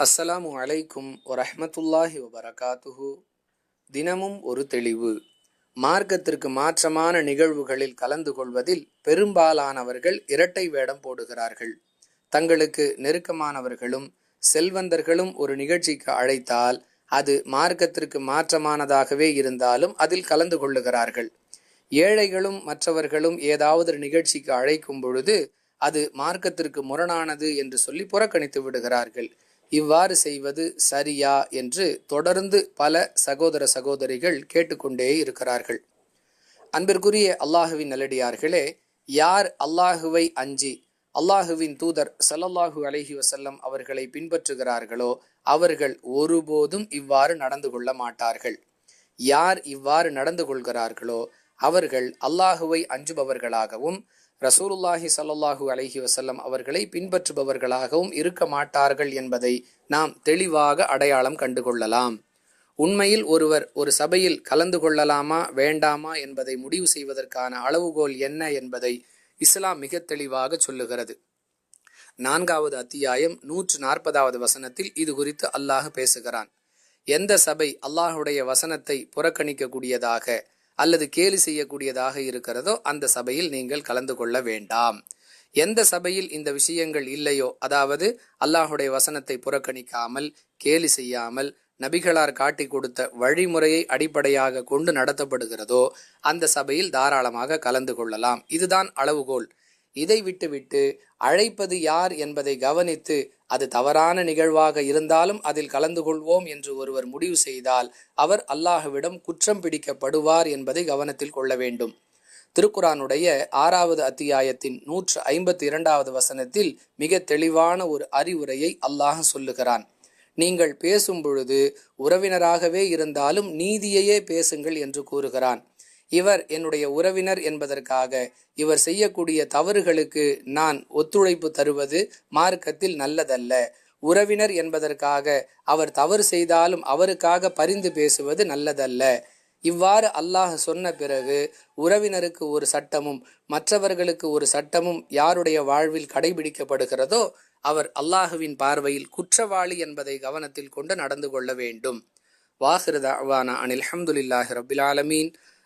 அஸ்ஸலாமு அலைக்கும் வரஹமத்துல்லாஹி வபரகாத்துஹு. தினமும் ஒரு தெளிவு. மார்க்கத்திற்கு மாற்றமான நிகழ்வுகளில் கலந்து கொள்வதில் பெரும்பாலானவர்கள் இரட்டை வேடம் போடுகிறார்கள். தங்களுக்கு நெருக்கமானவர்களும் செல்வந்தர்களும் ஒரு நிகழ்ச்சிக்கு அழைத்தால் அது மார்க்கத்திற்கு மாற்றமானதாகவே இருந்தாலும் அதில் கலந்து கொள்ளுகிறார்கள். ஏழைகளும் மற்றவர்களும் ஏதாவது ஒரு நிகழ்ச்சிக்கு அழைக்கும் பொழுது அது மார்க்கத்திற்கு முரணானது என்று சொல்லி புறக்கணித்து விடுகிறார்கள். இவ்வாறு செய்வது சரியா என்று தொடர்ந்து பல சகோதர சகோதரிகள் கேட்டுக்கொண்டே இருக்கிறார்கள். அன்பிற்குரிய அல்லாஹுவின் நல்லடியார்களே யார் அல்லாஹுவை அஞ்சி அல்லாஹுவின் தூதர் சல்லல்லாஹு அலஹி வசல்லம் அவர்களை பின்பற்றுகிறார்களோ அவர்கள் ஒருபோதும் இவ்வாறு நடந்து கொள்ள மாட்டார்கள். யார் இவ்வாறு நடந்து கொள்கிறார்களோ அவர்கள் அல்லாஹுவை அஞ்சுபவர்களாகவும் ரசூலுல்லாஹி சல்லாஹூ அலஹி வசல்லம் அவர்களை பின்பற்றுபவர்களாகவும் இருக்க மாட்டார்கள் என்பதை நாம் தெளிவாக அடையாளம் கண்டுகொள்ளலாம். உண்மையில் ஒருவர் ஒரு சபையில் கலந்து கொள்ளலாமா வேண்டாமா என்பதை முடிவு செய்வதற்கான அளவுகோல் என்ன என்பதை இஸ்லாம் மிக தெளிவாக சொல்லுகிறது. நான்காவது அத்தியாயம் நூற்று நாற்பதாவது வசனத்தில் இது குறித்து அல்லாஹ் பேசுகிறான். எந்த சபை அல்லாஹுடைய வசனத்தை புறக்கணிக்கக்கூடியதாக அல்லது கேலி செய்யக்கூடியதாக இருக்கிறதோ அந்த சபையில் நீங்கள் கலந்து கொள்ள வேண்டாம். எந்த சபையில் இந்த விஷயங்கள் இல்லையோ அதாவது அல்லாஹுடைய வசனத்தை புறக்கணிக்காமல் கேலி செய்யாமல் நபிகளார் காட்டி கொடுத்த வழிமுறையை அடிப்படையாக கொண்டு நடத்தப்படுகிறதோ அந்த சபையில் தாராளமாக கலந்து கொள்ளலாம். இதுதான் அளவுகோல். இதை விட்டுவிட்டு அழைப்பது யார் என்பதை கவனித்து அது தவறான நிகழ்வாக இருந்தாலும் அதில் கலந்து கொள்வோம் என்று ஒருவர் முடிவு செய்தால் அவர் அல்லாஹுவிடம் குற்றம் பிடிக்கப்படுவார் என்பதை கவனத்தில் கொள்ள வேண்டும். திருக்குரானுடைய ஆறாவது அத்தியாயத்தின் நூற்று ஐம்பத்தி இரண்டாவது வசனத்தில் மிக தெளிவான ஒரு அறிவுரையை அல்லாஹ் சொல்லுகிறான். நீங்கள் பேசும் பொழுது உறவினராகவே இருந்தாலும் நீதியையே பேசுங்கள் என்று கூறுகிறான். இவர் என்னுடைய உறவினர் என்பதற்காக இவர் செய்யக்கூடிய தவறுகளுக்கு நான் ஒத்துழைப்பு தருவது மார்க்கத்தில் நல்லதல்ல. உறவினர் என்பதற்காக அவர் தவறு செய்தாலும் அவருக்காக பரிந்து பேசுவது நல்லதல்ல. இவ்வாறு அல்லாஹ் சொன்ன பிறகு உறவினருக்கு ஒரு சட்டமும் மற்றவர்களுக்கு ஒரு சட்டமும் யாருடைய வாழ்வில் கடைபிடிக்கப்படுகிறதோ அவர் அல்லாஹுவின் பார்வையில் குற்றவாளி என்பதை கவனத்தில் கொண்டு நடந்து கொள்ள வேண்டும். வாஹிருதாவானா அனில் அஹமதுல்லாஹி ரபில் ஆலமீன்.